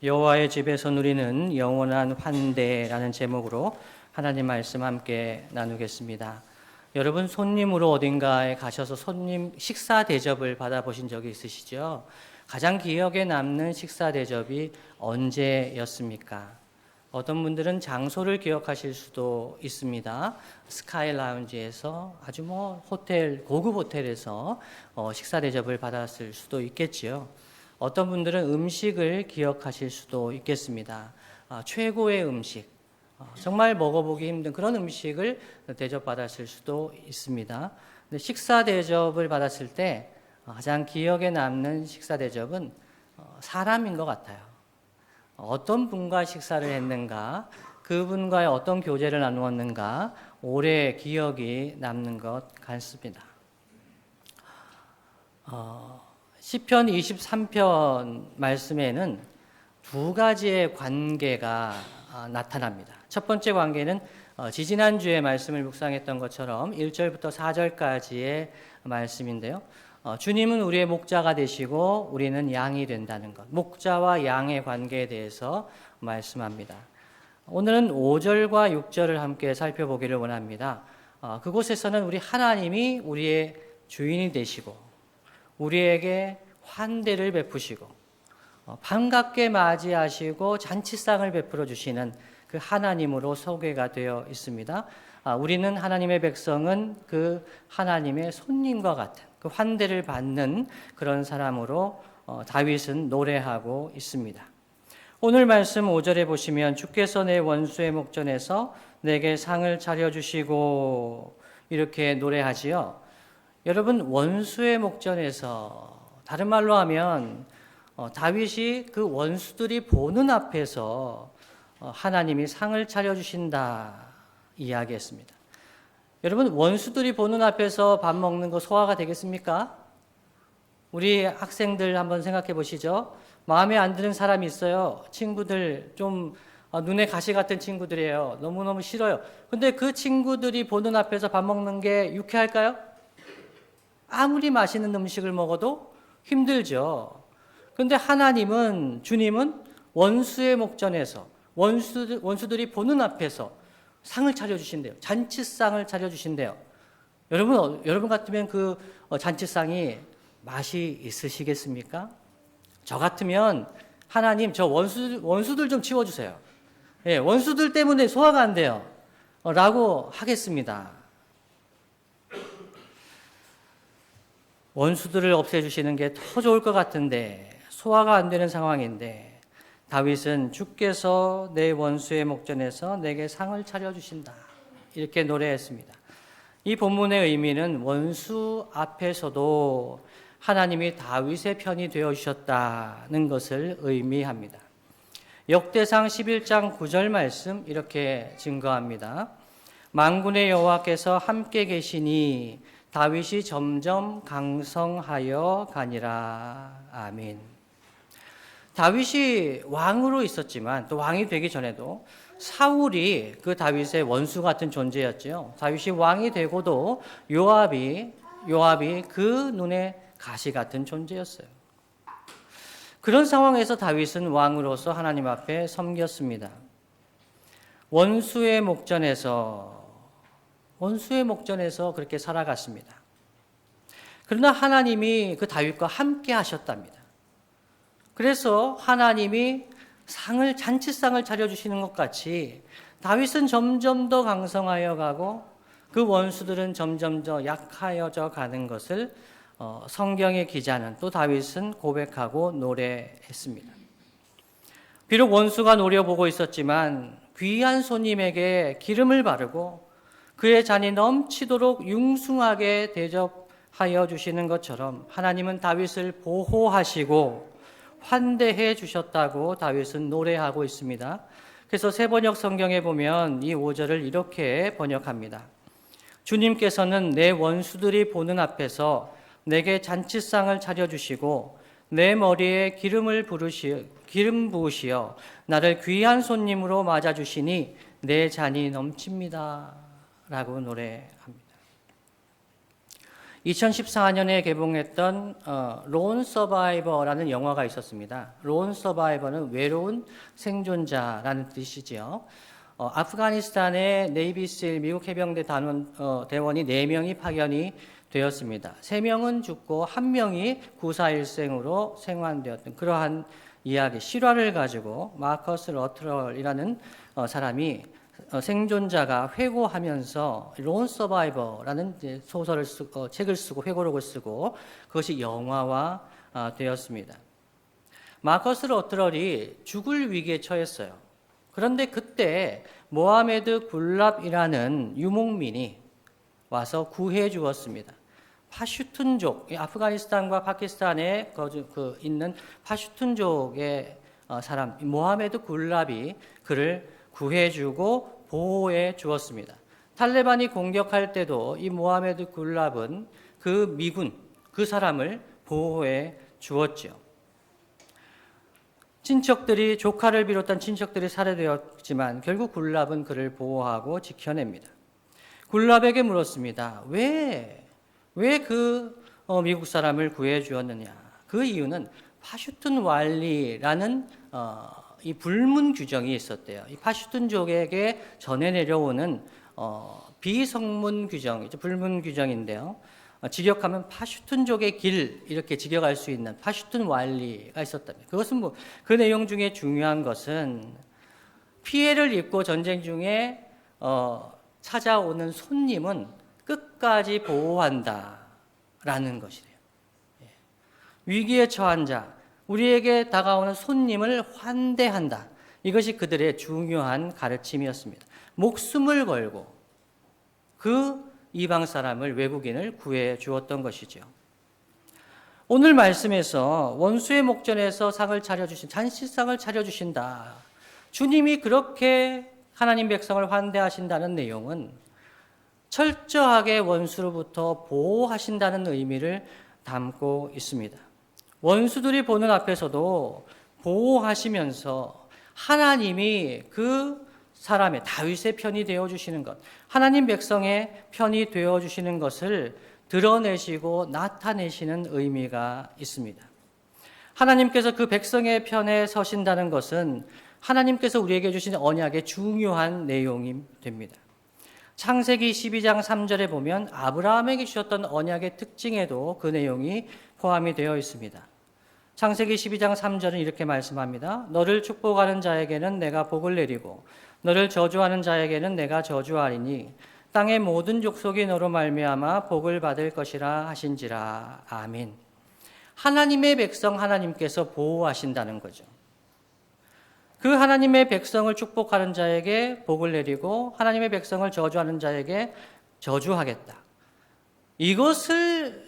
여호와의 집에서 누리는 영원한 환대라는 제목으로 하나님 말씀 함께 나누겠습니다. 여러분 손님으로 어딘가에 가셔서 손님 식사 대접을 받아보신 적이 있으시죠? 가장 기억에 남는 식사 대접이 언제였습니까? 어떤 분들은 장소를 기억하실 수도 있습니다. 스카이 라운지에서 아주 뭐 호텔 고급 호텔에서 어, 식사 대접을 받았을 수도 있겠지요. 어떤 분들은 음식을 기억하실 수도 있겠습니다. 아, 최고의 음식, 어, 정말 먹어보기 힘든 그런 음식을 대접받았을 수도 있습니다. 근데 식사 대접을 받았을 때 가장 기억에 남는 식사 대접은 어, 사람인 것 같아요. 어떤 분과 식사를 했는가, 그분과의 어떤 교제를 나누었는가, 오래 기억이 남는 것 같습니다. 어, 시편 23편 말씀에는 두 가지의 관계가 아, 나타납니다. 첫 번째 관계는 어, 지지난주에 말씀을 묵상했던 것처럼 1절부터 4절까지의 말씀인데요. 어, 주님은 우리의 목자가 되시고 우리는 양이 된다는 것. 목자와 양의 관계에 대해서 말씀합니다. 오늘은 5절과 6절을 함께 살펴보기를 원합니다. 어, 그곳에서는 우리 하나님이 우리의 주인이 되시고 우리에게 환대를 베푸시고 어, 반갑게 맞이하시고 잔치상을 베풀어 주시는 그 하나님으로 소개가 되어 있습니다. 아, 우리는 하나님의 백성은 그 하나님의 손님과 같은 그 환대를 받는 그런 사람으로 어, 다윗은 노래하고 있습니다. 오늘 말씀 5절에 보시면 주께서 내 원수의 목전에서 내게 상을 차려 주시고 이렇게 노래하지요. 여러분 원수의 목전에서 다른 말로 하면 어, 다윗이 그 원수들이 보는 앞에서 어, 하나님이 상을 차려 주신다 이야기했습니다. 여러분 원수들이 보는 앞에서 밥 먹는 거 소화가 되겠습니까? 우리 학생들 한번 생각해 보시죠. 마음에 안 드는 사람이 있어요. 친구들 좀 어, 눈에 가시 같은 친구들이에요. 너무너무 싫어요. 근데 그 친구들이 보는 앞에서 밥 먹는 게 유쾌할까요? 아무리 맛있는 음식을 먹어도 힘들죠. 근데 하나님은, 주님은 원수의 목전에서, 원수, 원수들이 보는 앞에서 상을 차려주신대요. 잔치상을 차려주신대요. 여러분, 어, 여러분 같으면 그 어, 잔치상이 맛이 있으시겠습니까? 저 같으면 하나님, 저 원수, 원수들 좀 치워주세요. 예, 원수들 때문에 소화가 안 돼요. 어, 라고 하겠습니다. 원수들을 없애주시는 게 더 좋을 것 같은데 소화가 안 되는 상황인데 다윗은 주께서 내 원수의 목전에서 내게 상을 차려주신다 이렇게 노래했습니다. 이 본문의 의미는 원수 앞에서도 하나님이 다윗의 편이 되어 주셨다는 것을 의미합니다. 역대상 11장 9절 말씀 이렇게 증거합니다. 만군의 여호와께서 함께 계시니 다윗이 점점 강성하여 가니라. 아멘. 다윗이 왕으로 있었지만 또 왕이 되기 전에도 사울이 그 다윗의 원수 같은 존재였지요. 다윗이 왕이 되고도 요압이 요압이 그 눈에 가시 같은 존재였어요. 그런 상황에서 다윗은 왕으로서 하나님 앞에 섬겼습니다. 원수의 목전에서 원수의 목전에서 그렇게 살아갔습니다. 그러나 하나님이 그 다윗과 함께 하셨답니다. 그래서 하나님이 상을 잔치상을 차려 주시는 것 같이 다윗은 점점 더 강성하여 가고 그 원수들은 점점 더 약하여져 가는 것을 어, 성경의 기자는 또 다윗은 고백하고 노래했습니다. 비록 원수가 노려보고 있었지만 귀한 손님에게 기름을 바르고 그의 잔이 넘치도록 융숭하게 대접하여 주시는 것처럼 하나님은 다윗을 보호하시고 환대해 주셨다고 다윗은 노래하고 있습니다. 그래서 세번역 성경에 보면 이 5절을 이렇게 번역합니다. 주님께서는 내 원수들이 보는 앞에서 내게 잔치상을 차려주시고 내 머리에 기름을 부르시 기름 부으시어 나를 귀한 손님으로 맞아주시니 내 잔이 넘칩니다. 라고 노래합니다. 2014년에 개봉했던 어, 론 서바이버라는 영화가 있었습니다. 론 서바이버는 외로운 생존자라는 뜻이지요. 어, 아프가니스탄의 네이비실 미국 해병대 단원 어, 대원이 4명이 파견이 되었습니다. 3명은 죽고 1명이 구사일생으로 생還되었던 그러한 이야기 실화를 가지고 마커스 러트럴이라는 어, 사람이 어, 생존자가 회고하면서 론 서바이버라는 소설을 쓰, 어, 책을 쓰고 회고록을 쓰고 그것이 영화화 아, 되었습니다. 마커스 러트럴이 죽을 위기에 처했어요. 그런데 그때 모하메드 굴랍이라는 유목민이 와서 구해 주었습니다. 파슈툰족, 이 아프가니스탄과 파키스탄에 그 있는 파슈툰족의 어, 사람 모하메드 굴랍이 그를 구해주고 보호해 주었습니다. 탈레반이 공격할 때도 이 모하메드 굴랍은 그 미군 그 사람을 보호해 주었죠. 친척들이 조카를 비롯한 친척들이 살해되었지만 결국 굴랍은 그를 보호하고 지켜냅니다. 굴랍에게 물었습니다. 왜, 왜 그 미국 사람을 구해 주었느냐? 그 이유는 파슈툰 왈리라는 어, 이 불문 규정이 있었대요. 이 파슈툰족에게 전해 내려오는 어, 비성문 규정, 불문 규정인데요. 어, 직역하면 파슈툰족의 길 이렇게 직역할 수 있는 파슈툰 왈리가 있었다면 그것은 뭐 그 내용 중에 중요한 것은 피해를 입고 전쟁 중에 어, 찾아오는 손님은 끝까지 보호한다라는 것이래요. 예. 위기에 처한 자, 우리에게 다가오는 손님을 환대한다. 이것이 그들의 중요한 가르침이었습니다. 목숨을 걸고 그 이방 사람을 외국인을 구해 주었던 것이죠. 오늘 말씀에서 원수의 목전에서 상을 차려주신 잔치상을 차려주신다. 주님이 그렇게 하나님 백성을 환대하신다는 내용은 철저하게 원수로부터 보호하신다는 의미를 담고 있습니다. 원수들이 보는 앞에서도 보호하시면서 하나님이 그 사람의 다윗의 편이 되어 주시는 것, 하나님 백성의 편이 되어 주시는 것을 드러내시고 나타내시는 의미가 있습니다. 하나님께서 그 백성의 편에 서신다는 것은 하나님께서 우리에게 주신 언약의 중요한 내용이 됩니다. 창세기 12장 3절에 보면 아브라함에게 주셨던 언약의 특징에도 그 내용이 포함이 되어 있습니다. 창세기 12장 3절은 이렇게 말씀합니다. 너를 축복하는 자에게는 내가 복을 내리고 너를 저주하는 자에게는 내가 저주하리니 땅의 모든 족속이 너로 말미암아 복을 받을 것이라 하신지라. 아멘. 하나님의 백성 하나님께서 보호하신다는 거죠. 그 하나님의 백성을 축복하는 자에게 복을 내리고 하나님의 백성을 저주하는 자에게 저주하겠다. 이것을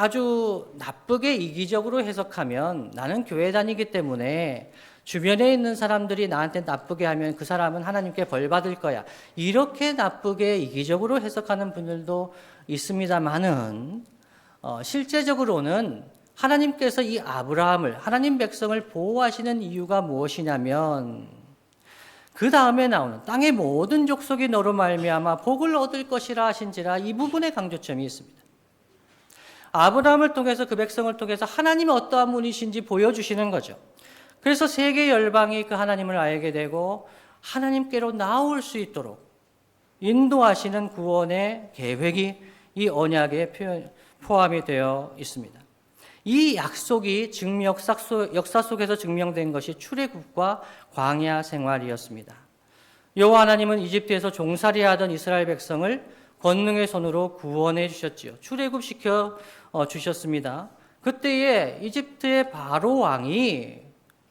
아주 나쁘게 이기적으로 해석하면 나는 교회 다니기 때문에 주변에 있는 사람들이 나한테 나쁘게 하면 그 사람은 하나님께 벌 받을 거야. 이렇게 나쁘게 이기적으로 해석하는 분들도 있습니다만은 어, 실제적으로는 하나님께서 이 아브라함을 하나님 백성을 보호하시는 이유가 무엇이냐면 그 다음에 나오는 땅의 모든 족속이 너로 말미암아 복을 얻을 것이라 하신지라 이 부분에 강조점이 있습니다. 아브라함을 통해서 그 백성을 통해서 하나님이 어떠한 분이신지 보여주시는 거죠. 그래서 세계 열방이 그 하나님을 알게 되고 하나님께로 나올 수 있도록 인도하시는 구원의 계획이 이 언약에 포함이 되어 있습니다. 이 약속이 증명 역사 속에서 증명된 것이 출애굽과 광야 생활이었습니다. 여호와 하나님은 이집트에서 종살이하던 이스라엘 백성을 권능의 손으로 구원해 주셨지요. 출애굽 시켜 어, 주셨습니다. 그때에 이집트의 바로 왕이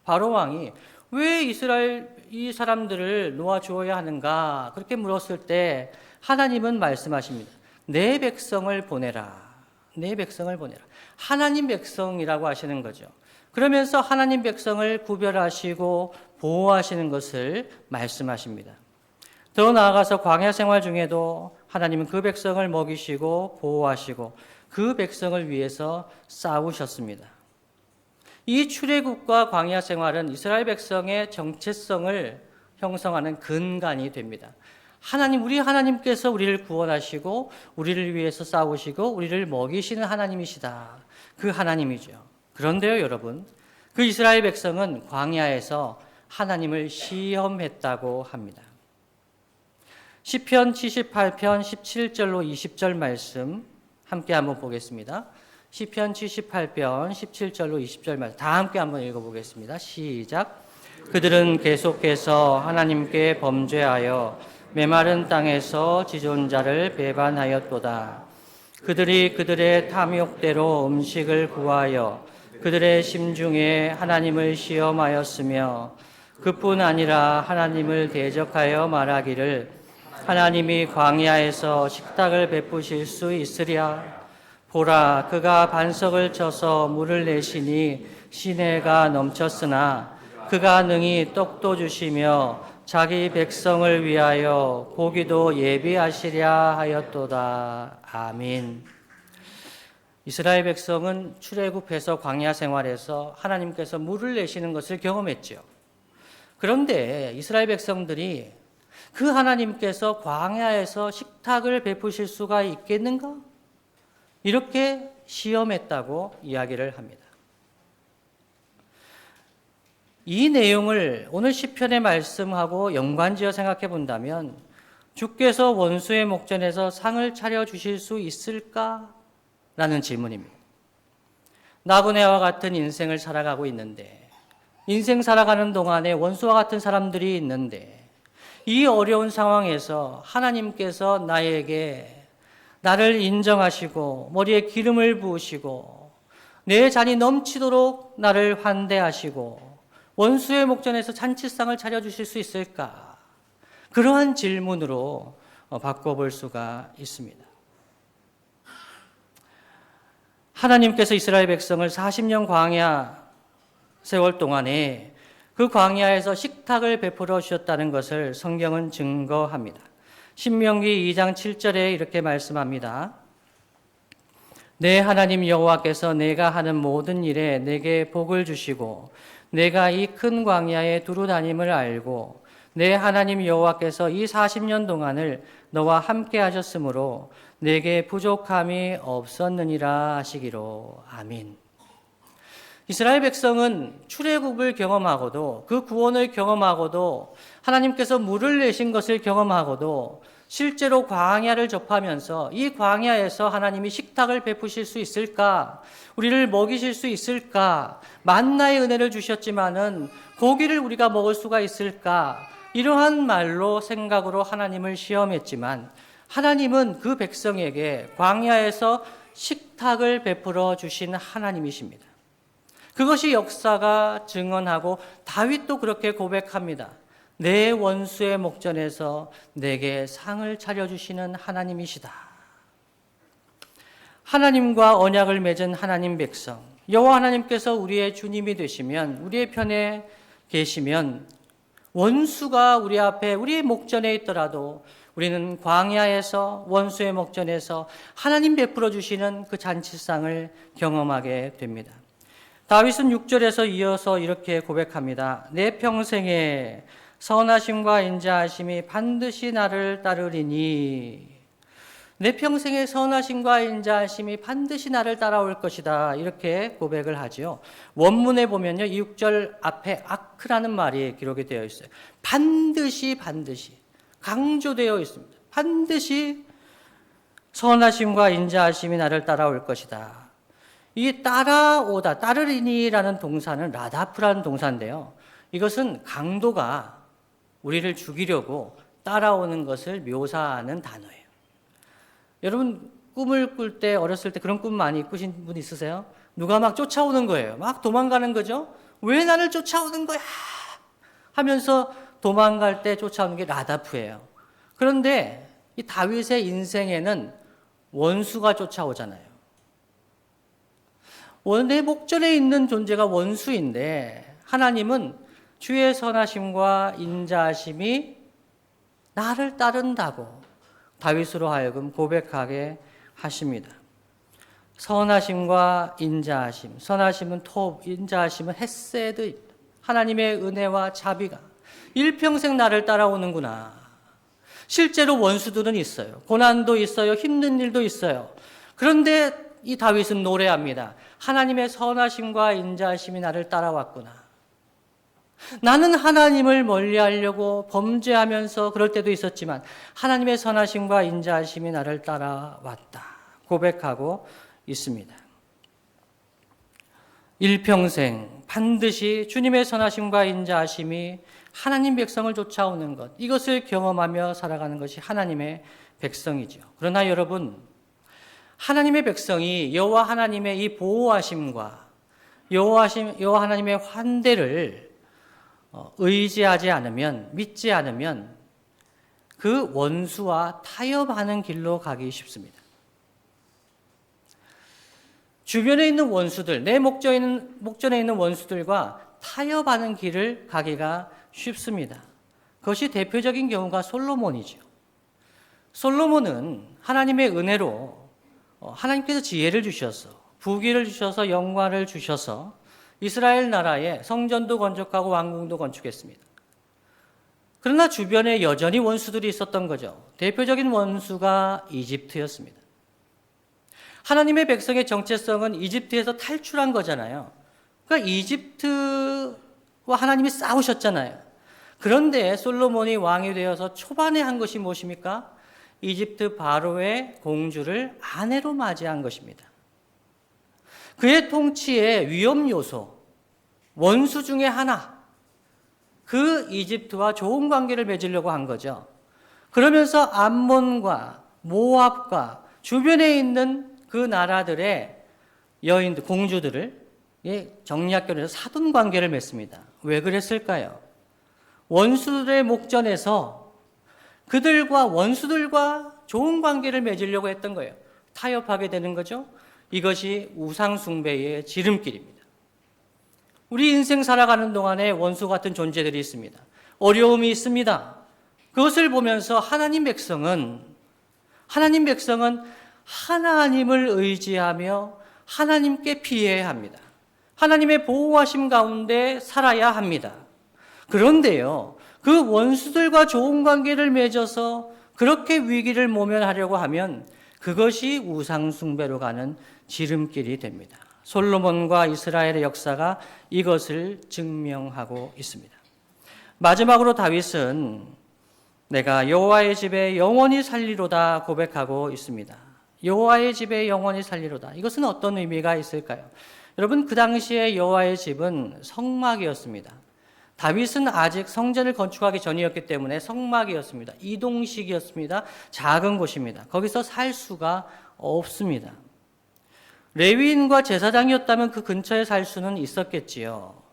바로 왕이 왜 이스라엘 이 사람들을 놓아 주어야 하는가 그렇게 물었을 때 하나님은 말씀하십니다. 내 백성을 보내라. 내 백성을 보내라. 하나님 백성이라고 하시는 거죠. 그러면서 하나님 백성을 구별하시고 보호하시는 것을 말씀하십니다. 더 나아가서 광야 생활 중에도 하나님은 그 백성을 먹이시고 보호하시고 그 백성을 위해서 싸우셨습니다. 이 출애굽과 광야 생활은 이스라엘 백성의 정체성을 형성하는 근간이 됩니다. 하나님, 우리 하나님께서 우리를 구원하시고, 우리를 위해서 싸우시고, 우리를 먹이시는 하나님이시다. 그 하나님이죠. 그런데요, 여러분. 그 이스라엘 백성은 광야에서 하나님을 시험했다고 합니다. 시편 78편 17절로 20절 말씀 함께 한번 보겠습니다. 시편 78편 17절로 20절 말씀 다 함께 한번 읽어 보겠습니다. 시작. 그들은 계속해서 하나님께 범죄하여 메마른 땅에서 지존자를 배반하였도다. 그들이 그들의 탐욕대로 음식을 구하여 그들의 심중에 하나님을 시험하였으며 그뿐 아니라 하나님을 대적하여 말하기를 하나님이 광야에서 식탁을 베푸실 수 있으랴 보라 그가 반석을 쳐서 물을 내시니 시내가 넘쳤으나 그가 능히 떡도 주시며 자기 백성을 위하여 고기도 예비하시랴 하였도다 아멘. 이스라엘 백성은 출애굽해서 광야 생활에서 하나님께서 물을 내시는 것을 경험했죠. 그런데 이스라엘 백성들이 그 하나님께서 광야에서 식탁을 베푸실 수가 있겠는가? 이렇게 시험했다고 이야기를 합니다. 이 내용을 오늘 시편의 말씀하고 연관지어 생각해 본다면 주께서 원수의 목전에서 상을 차려 주실 수 있을까? 라는 질문입니다. 나그네와 같은 인생을 살아가고 있는데 인생 살아가는 동안에 원수와 같은 사람들이 있는데 이 어려운 상황에서 하나님께서 나에게 나를 인정하시고 머리에 기름을 부으시고 내 잔이 넘치도록 나를 환대하시고 원수의 목전에서 잔치상을 차려주실 수 있을까? 그러한 질문으로 어, 바꿔볼 수가 있습니다. 하나님께서 이스라엘 백성을 40년 광야 세월 동안에 그 광야에서 식탁을 베풀어 주셨다는 것을 성경은 증거합니다. 신명기 2장 7절에 이렇게 말씀합니다. 내 하나님 여호와께서 내가 하는 모든 일에 내게 복을 주시고 내가 이 큰 광야에 두루 다님을 알고 내 하나님 여호와께서 이 40년 동안을 너와 함께 하셨으므로 내게 부족함이 없었느니라 하시기로 아멘. 이스라엘 백성은 출애굽을 경험하고도 그 구원을 경험하고도 하나님께서 물을 내신 것을 경험하고도 실제로 광야를 접하면서 이 광야에서 하나님이 식탁을 베푸실 수 있을까? 우리를 먹이실 수 있을까? 만나의 은혜를 주셨지만은 고기를 우리가 먹을 수가 있을까? 이러한 말로 생각으로 하나님을 시험했지만 하나님은 그 백성에게 광야에서 식탁을 베풀어 주신 하나님이십니다. 그것이 역사가 증언하고 다윗도 그렇게 고백합니다. 내 원수의 목전에서 내게 상을 차려주시는 하나님이시다. 하나님과 언약을 맺은 하나님 백성, 여호와 하나님께서 우리의 주님이 되시면 우리의 편에 계시면 원수가 우리 앞에 우리의 목전에 있더라도 우리는 광야에서 원수의 목전에서 하나님 베풀어 주시는 그 잔치상을 경험하게 됩니다. 다윗은 6절에서 이어서 이렇게 고백합니다. 내 평생에 선하심과 인자하심이 반드시 나를 따르리니 내 평생의 선하심과 인자하심이 반드시 나를 따라올 것이다. 이렇게 고백을 하지요. 원문에 보면요. 6절 앞에 아크라는 말이 기록이 되어 있어요. 반드시 반드시 강조되어 있습니다. 반드시 선하심과 인자하심이 나를 따라올 것이다. 이 따라오다, 따르리니라는 동사는 라다프라는 동사인데요. 이것은 강도가 우리를 죽이려고 따라오는 것을 묘사하는 단어예요. 여러분 꿈을 꿀 때 어렸을 때 그런 꿈 많이 꾸신 분 있으세요? 누가 막 쫓아오는 거예요. 막 도망가는 거죠. 왜 나를 쫓아오는 거야? 하면서 도망갈 때 쫓아오는 게 라다프예요. 그런데 이 다윗의 인생에는 원수가 쫓아오잖아요. 내 목전에 있는 존재가 원수인데 하나님은 주의 선하심과 인자하심이 나를 따른다고 다윗으로 하여금 고백하게 하십니다. 선하심과 인자하심, 선하심은 톱, 인자하심은 햇세드, 하나님의 은혜와 자비가 일평생 나를 따라오는구나. 실제로 원수들은 있어요. 고난도 있어요. 힘든 일도 있어요. 그런데 이 다윗은 노래합니다. 하나님의 선하심과 인자하심이 나를 따라왔구나. 나는 하나님을 멀리하려고 범죄하면서 그럴 때도 있었지만 하나님의 선하심과 인자하심이 나를 따라왔다. 고백하고 있습니다. 일평생 반드시 주님의 선하심과 인자하심이 하나님 백성을 쫓아오는 것 이것을 경험하며 살아가는 것이 하나님의 백성이죠. 그러나 여러분 하나님의 백성이 여호와 하나님의 이 보호하심과 여호와심 여호와 하나님의 환대를 어, 의지하지 않으면 믿지 않으면 그 원수와 타협하는 길로 가기 쉽습니다. 주변에 있는 원수들, 내 목전에 목전에 있는 원수들과 타협하는 길을 가기가 쉽습니다. 그것이 대표적인 경우가 솔로몬이죠. 솔로몬은 하나님의 은혜로 어, 하나님께서 지혜를 주셔서 부귀를 주셔서 영광을 주셔서 이스라엘 나라에 성전도 건축하고 왕궁도 건축했습니다. 그러나 주변에 여전히 원수들이 있었던 거죠. 대표적인 원수가 이집트였습니다. 하나님의 백성의 정체성은 이집트에서 탈출한 거잖아요. 그러니까 이집트와 하나님이 싸우셨잖아요. 그런데 솔로몬이 왕이 되어서 초반에 한 것이 무엇입니까? 이집트 바로의 공주를 아내로 맞이한 것입니다. 그의 통치의 위험 요소, 원수 중에 하나, 그 이집트와 좋은 관계를 맺으려고 한 거죠. 그러면서 암몬과 모압과 주변에 있는 그 나라들의 여인들, 공주들을 정략결해서 사돈 관계를 맺습니다. 왜 그랬을까요? 원수들의 목전에서 그들과 원수들과 좋은 관계를 맺으려고 했던 거예요. 타협하게 되는 거죠. 이것이 우상숭배의 지름길입니다. 우리 인생 살아가는 동안에 원수 같은 존재들이 있습니다. 어려움이 있습니다. 그것을 보면서 하나님 백성은 하나님 백성은 하나님을 의지하며 하나님께 피해야 합니다. 하나님의 보호하심 가운데 살아야 합니다. 그런데요, 그 원수들과 좋은 관계를 맺어서 그렇게 위기를 모면하려고 하면 그것이 우상숭배로 가는 지름길이 됩니다. 솔로몬과 이스라엘의 역사가 이것을 증명하고 있습니다. 마지막으로 다윗은 내가 여호와의 집에 영원히 살리로다 고백하고 있습니다. 여호와의 집에 영원히 살리로다. 이것은 어떤 의미가 있을까요? 여러분 그 당시에 여호와의 집은 성막이었습니다. 다윗은 아직 성전을 건축하기 전이었기 때문에 성막이었습니다. 이동식이었습니다. 작은 곳입니다. 거기서 살 수가 없습니다. 레위인과 제사장이었다면 그 근처에 살 수는 있었겠지요.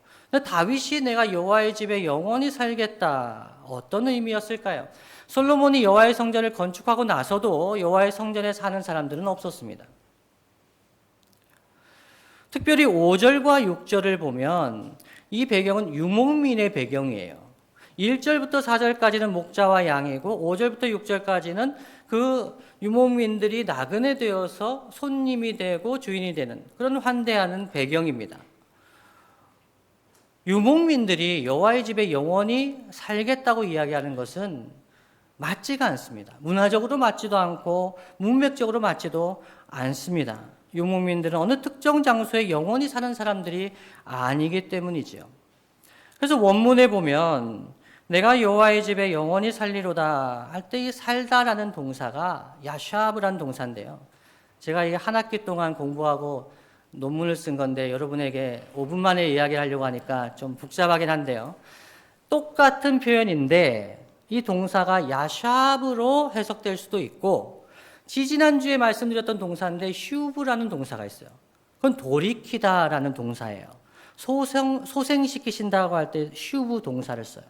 다윗이 내가 여호와의 집에 영원히 살겠다. 어떤 의미였을까요? 솔로몬이 여호와의 성전을 건축하고 나서도 여호와의 성전에 사는 사람들은 없었습니다. 특별히 5절과 6절을 보면 이 배경은 유목민의 배경이에요. 1절부터 4절까지는 목자와 양이고 5절부터 6절까지는 그 유목민들이 나그네 되어서 손님이 되고 주인이 되는 그런 환대하는 배경입니다. 유목민들이 여호와의 집에 영원히 살겠다고 이야기하는 것은 맞지가 않습니다. 문화적으로 맞지도 않고 문맥적으로 맞지도 않습니다. 유목민들은 어느 특정 장소에 영원히 사는 사람들이 아니기 때문이지요. 그래서 원문에 보면 내가 여호와의 집에 영원히 살리로다 할 때 이 살다라는 동사가 야샤브란 동사인데요. 제가 이게 한 학기 동안 공부하고 논문을 쓴 건데 여러분에게 5분 만에 이야기를 하려고 하니까 좀 복잡하긴 한데요. 똑같은 표현인데 이 동사가 야샤브로 해석될 수도 있고 지지난주에 말씀드렸던 동사인데 슈브라는 동사가 있어요. 그건 돌이키다라는 동사예요. 소생, 소생시키신다고 할 때 슈브 동사를 써요.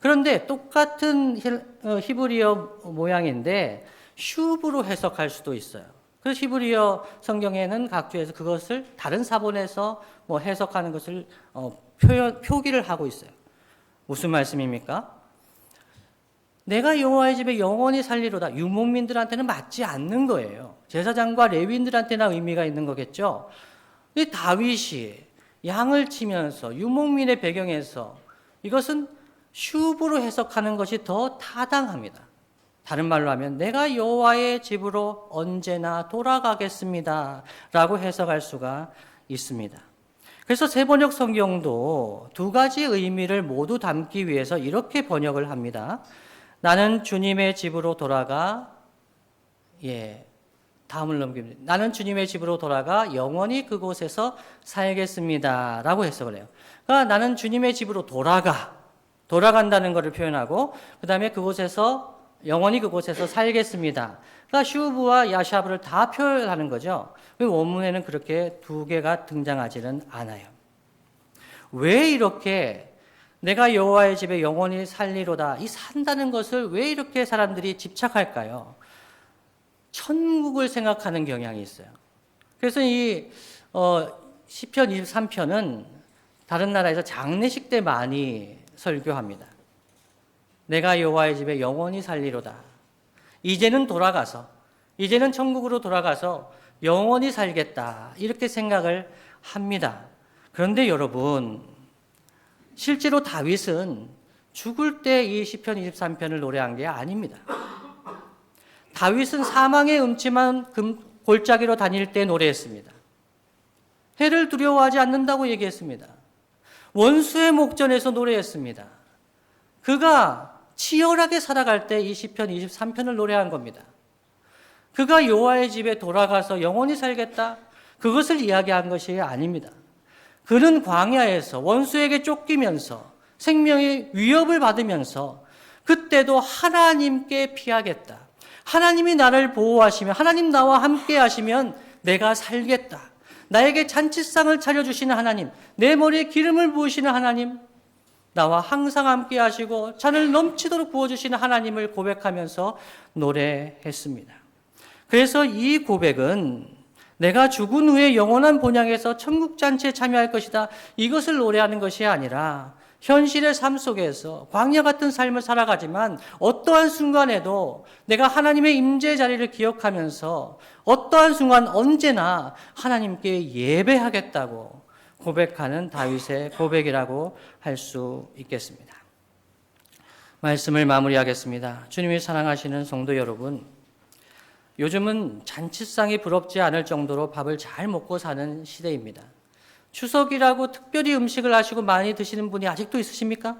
그런데 똑같은 어, 히브리어 모양인데 슈브로 해석할 수도 있어요. 그래서 히브리어 성경에는 각주에서 그것을 다른 사본에서 뭐 해석하는 것을 어, 표현, 표기를 하고 있어요. 무슨 말씀입니까? 내가 여호와의 집에 영원히 살리로다. 유목민들한테는 맞지 않는 거예요. 제사장과 레위인들한테나 의미가 있는 거겠죠. 이 다윗이 양을 치면서 유목민의 배경에서 이것은 슈브로 해석하는 것이 더 타당합니다. 다른 말로 하면 내가 여호와의 집으로 언제나 돌아가겠습니다라고 해석할 수가 있습니다. 그래서 세 번역 성경도 두 가지 의미를 모두 담기 위해서 이렇게 번역을 합니다. 나는 주님의 집으로 돌아가 예. 다음을 넘깁니다. 나는 주님의 집으로 돌아가 영원히 그곳에서 살겠습니다. 라고 해석을 해요. 그러니까 나는 주님의 집으로 돌아가. 돌아간다는 것을 표현하고, 그 다음에 그곳에서, 영원히 그곳에서 살겠습니다. 그러니까 슈브와 야샤브를 다 표현하는 거죠. 원문에는 그렇게 두 개가 등장하지는 않아요. 왜 이렇게 내가 여호와의 집에 영원히 살리로다 이 산다는 것을 왜 이렇게 사람들이 집착할까요? 천국을 생각하는 경향이 있어요. 그래서 이 어, 시편 23편은 다른 나라에서 장례식 때 많이 설교합니다. 내가 여호와의 집에 영원히 살리로다. 이제는 돌아가서 이제는 천국으로 돌아가서 영원히 살겠다. 이렇게 생각을 합니다. 그런데 여러분 실제로 다윗은 죽을 때 이 시편 23편을 노래한 게 아닙니다. 다윗은 사망의 음침한 금, 골짜기로 다닐 때 노래했습니다. 해를 두려워하지 않는다고 얘기했습니다. 원수의 목전에서 노래했습니다. 그가 치열하게 살아갈 때 이 시편 23편을 노래한 겁니다. 그가 여호와의 집에 돌아가서 영원히 살겠다. 그것을 이야기한 것이 아닙니다. 그는 광야에서 원수에게 쫓기면서 생명의 위협을 받으면서 그때도 하나님께 피하겠다. 하나님이 나를 보호하시면 하나님 나와 함께 하시면 내가 살겠다. 나에게 잔치상을 차려주시는 하나님, 내 머리에 기름을 부으시는 하나님, 나와 항상 함께 하시고 잔을 넘치도록 부어주시는 하나님을 고백하면서 노래했습니다. 그래서 이 고백은 내가 죽은 후에 영원한 본향에서 천국 잔치에 참여할 것이다. 이것을 노래하는 것이 아니라 현실의 삶 속에서 광야 같은 삶을 살아가지만 어떠한 순간에도 내가 하나님의 임재 자리를 기억하면서 어떠한 순간 언제나 하나님께 예배하겠다고 고백하는 다윗의 고백이라고 할 수 있겠습니다. 말씀을 마무리하겠습니다. 주님이 사랑하시는 성도 여러분, 요즘은 잔치상이 부럽지 않을 정도로 밥을 잘 먹고 사는 시대입니다. 추석이라고 특별히 음식을 하시고 많이 드시는 분이 아직도 있으십니까?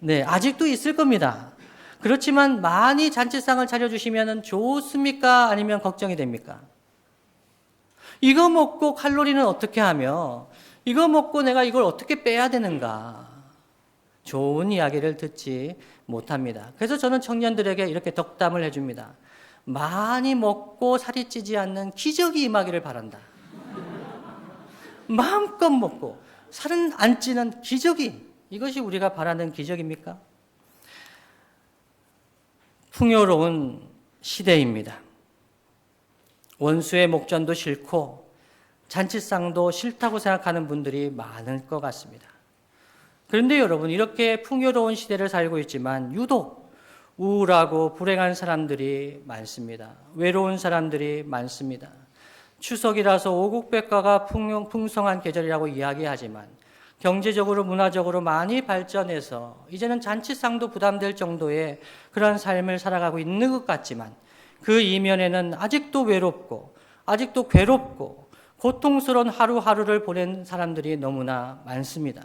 네, 아직도 있을 겁니다. 그렇지만 많이 잔치상을 차려주시면 좋습니까? 아니면 걱정이 됩니까? 이거 먹고 칼로리는 어떻게 하며, 이거 먹고 내가 이걸 어떻게 빼야 되는가? 좋은 이야기를 듣지 못합니다. 그래서 저는 청년들에게 이렇게 덕담을 해줍니다. 많이 먹고 살이 찌지 않는 기적이 임하기를 바란다. 마음껏 먹고 살은 안 찌는 기적이 이것이 우리가 바라는 기적입니까? 풍요로운 시대입니다. 원수의 목전도 싫고 잔치상도 싫다고 생각하는 분들이 많을 것 같습니다. 그런데 여러분 이렇게 풍요로운 시대를 살고 있지만 유독 우울하고 불행한 사람들이 많습니다. 외로운 사람들이 많습니다. 추석이라서 오국백과가 풍용, 풍성한 계절이라고 이야기하지만 경제적으로 문화적으로 많이 발전해서 이제는 잔치상도 부담될 정도의 그런 삶을 살아가고 있는 것 같지만 그 이면에는 아직도 외롭고 아직도 괴롭고 고통스러운 하루하루를 보낸 사람들이 너무나 많습니다.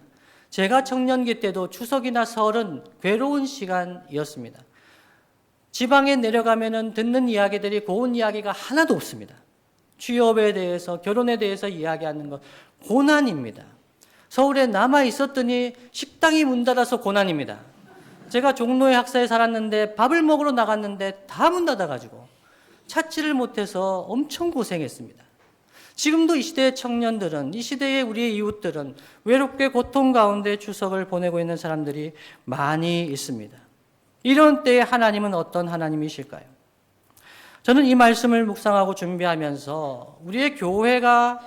제가 청년기 때도 추석이나 설은 괴로운 시간이었습니다. 지방에 내려가면은 듣는 이야기들이 고운 이야기가 하나도 없습니다. 취업에 대해서, 결혼에 대해서 이야기하는 것 고난입니다. 서울에 남아 있었더니 식당이 문 닫아서 고난입니다. 제가 종로의 학사에 살았는데 밥을 먹으러 나갔는데 다 문 닫아가지고 찾지를 못해서 엄청 고생했습니다. 지금도 이 시대의 청년들은, 이 시대의 우리의 이웃들은 외롭게 고통 가운데 추석을 보내고 있는 사람들이 많이 있습니다. 이런 때에 하나님은 어떤 하나님이실까요? 저는 이 말씀을 묵상하고 준비하면서 우리의 교회가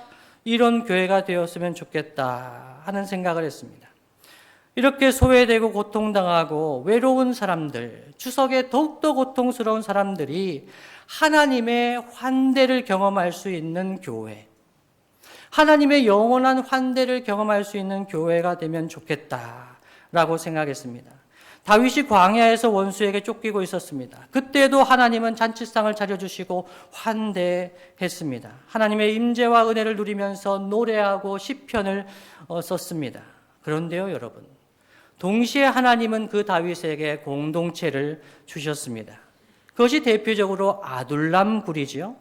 이런 교회가 되었으면 좋겠다 하는 생각을 했습니다. 이렇게 소외되고 고통당하고 외로운 사람들, 추석에 더욱더 고통스러운 사람들이 하나님의 환대를 경험할 수 있는 교회, 하나님의 영원한 환대를 경험할 수 있는 교회가 되면 좋겠다라고 생각했습니다. 다윗이 광야에서 원수에게 쫓기고 있었습니다. 그때도 하나님은 잔치상을 차려주시고 환대했습니다. 하나님의 임재와 은혜를 누리면서 노래하고 시편을 어, 썼습니다. 그런데요, 여러분. 동시에 하나님은 그 다윗에게 공동체를 주셨습니다. 그것이 대표적으로 아둘람 굴이지요.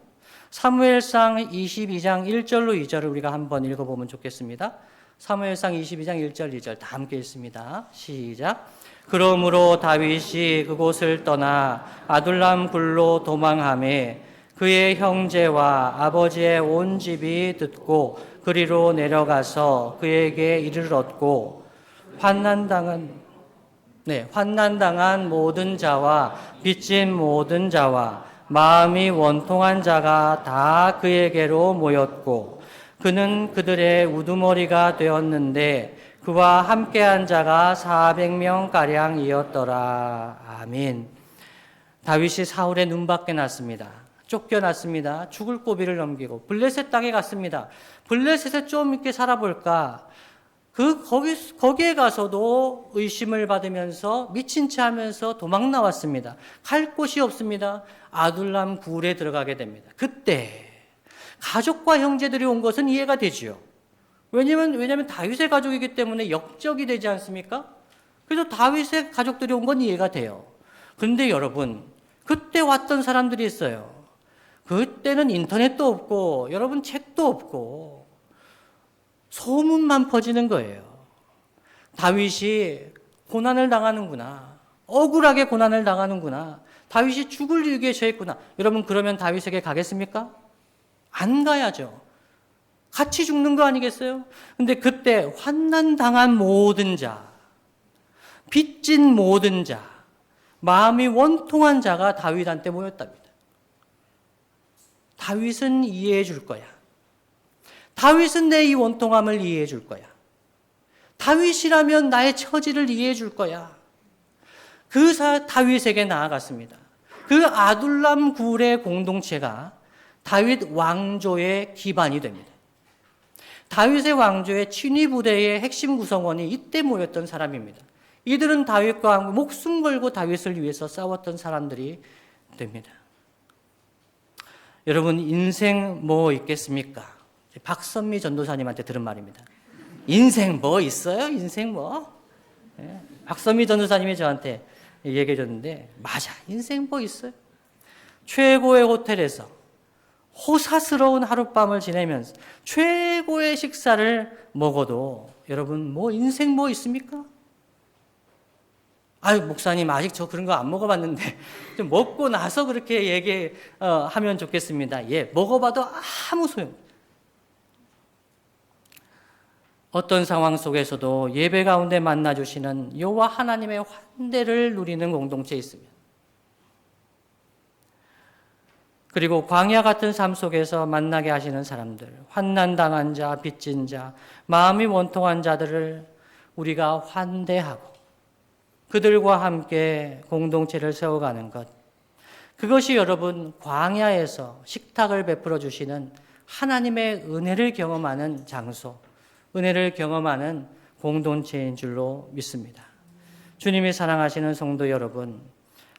사무엘상 22장 1절로 2절을 우리가 한번 읽어보면 좋겠습니다. 사무엘상 22장 1절 2절 다 함께 읽습니다. 시작. 그러므로 다윗이 그곳을 떠나 아둘람 굴로 도망함에 그의 형제와 아버지의 온 집이 듣고 그리로 내려가서 그에게 이르렀고 환난당한 네, 환난당한 모든 자와 빚진 모든 자와 마음이 원통한 자가 다 그에게로 모였고 그는 그들의 우두머리가 되었는데 그와 함께한 자가 400명 가량이었더라. 아멘. 다윗이 사울의 눈밖에 났습니다. 쫓겨났습니다. 죽을 고비를 넘기고 블레셋 땅에 갔습니다. 블레셋에 좀 이렇게 살아볼까? 그 거기 거기에 가서도 의심을 받으면서 미친 채 하면서 도망 나왔습니다. 갈 곳이 없습니다. 아둘람 굴에 들어가게 됩니다. 그때 가족과 형제들이 온 것은 이해가 되지요. 왜냐면 왜냐면 다윗의 가족이기 때문에 역적이 되지 않습니까? 그래서 다윗의 가족들이 온 건 이해가 돼요. 근데 여러분 그때 왔던 사람들이 있어요. 그때는 인터넷도 없고 여러분 책도 없고 소문만 퍼지는 거예요. 다윗이 고난을 당하는구나. 억울하게 고난을 당하는구나. 다윗이 죽을 위기에 처했구나. 여러분 그러면 다윗에게 가겠습니까? 안 가야죠. 같이 죽는 거 아니겠어요? 근데 그때 환난 당한 모든 자, 빚진 모든 자, 마음이 원통한 자가 다윗한테 모였답니다. 다윗은 이해해 줄 거야. 다윗은 내 이 원통함을 이해해 줄 거야. 다윗이라면 나의 처지를 이해해 줄 거야. 그 사, 다윗에게 나아갔습니다. 그 아둘람 굴의 공동체가 다윗 왕조의 기반이 됩니다. 다윗의 왕조의 친위 부대의 핵심 구성원이 이때 모였던 사람입니다. 이들은 다윗과 목숨 걸고 다윗을 위해서 싸웠던 사람들이 됩니다. 여러분 인생 뭐 있겠습니까? 박선미 전도사님한테 들은 말입니다. 인생 뭐 있어요? 인생 뭐? 예, 박선미 전도사님이 저한테 얘기해 줬는데 맞아 인생 뭐 있어요? 최고의 호텔에서 호사스러운 하룻밤을 지내면서 최고의 식사를 먹어도 여러분 뭐 인생 뭐 있습니까? 아유 목사님 아직 저 그런 거 안 먹어봤는데 좀 먹고 나서 그렇게 얘기하면 좋겠습니다. 예, 먹어봐도 아무 소용. 어떤 상황 속에서도 예배 가운데 만나 주시는 여호와 하나님의 환대를 누리는 공동체에 있습니다. 그리고 광야 같은 삶 속에서 만나게 하시는 사람들, 환난 당한 자, 빚진 자, 마음이 원통한 자들을 우리가 환대하고 그들과 함께 공동체를 세워가는 것. 그것이 여러분 광야에서 식탁을 베풀어 주시는 하나님의 은혜를 경험하는 장소, 은혜를 경험하는 공동체인 줄로 믿습니다. 주님이 사랑하시는 성도 여러분,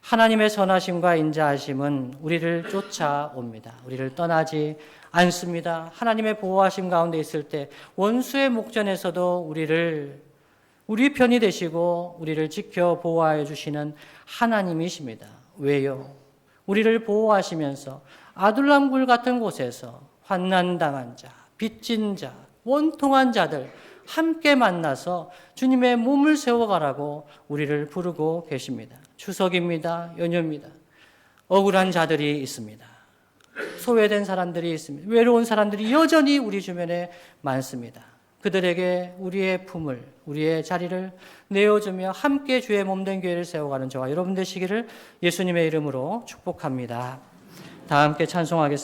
하나님의 선하심과 인자하심은 우리를 쫓아옵니다. 우리를 떠나지 않습니다. 하나님의 보호하심 가운데 있을 때 원수의 목전에서도 우리를 우리 편이 되시고 우리를 지켜 보호하여 주시는 하나님이십니다. 왜요? 우리를 보호하시면서 아둘람굴 같은 곳에서 환난 당한 자, 빚진 자, 원통한 자들 함께 만나서 주님의 몸을 세워가라고 우리를 부르고 계십니다. 추석입니다. 연휴입니다. 억울한 자들이 있습니다. 소외된 사람들이 있습니다. 외로운 사람들이 여전히 우리 주변에 많습니다. 그들에게 우리의 품을, 우리의 자리를 내어주며 함께 주의 몸된 교회를 세워가는 저와 여러분 되시기를 예수님의 이름으로 축복합니다. 다 함께 찬송하겠습니다.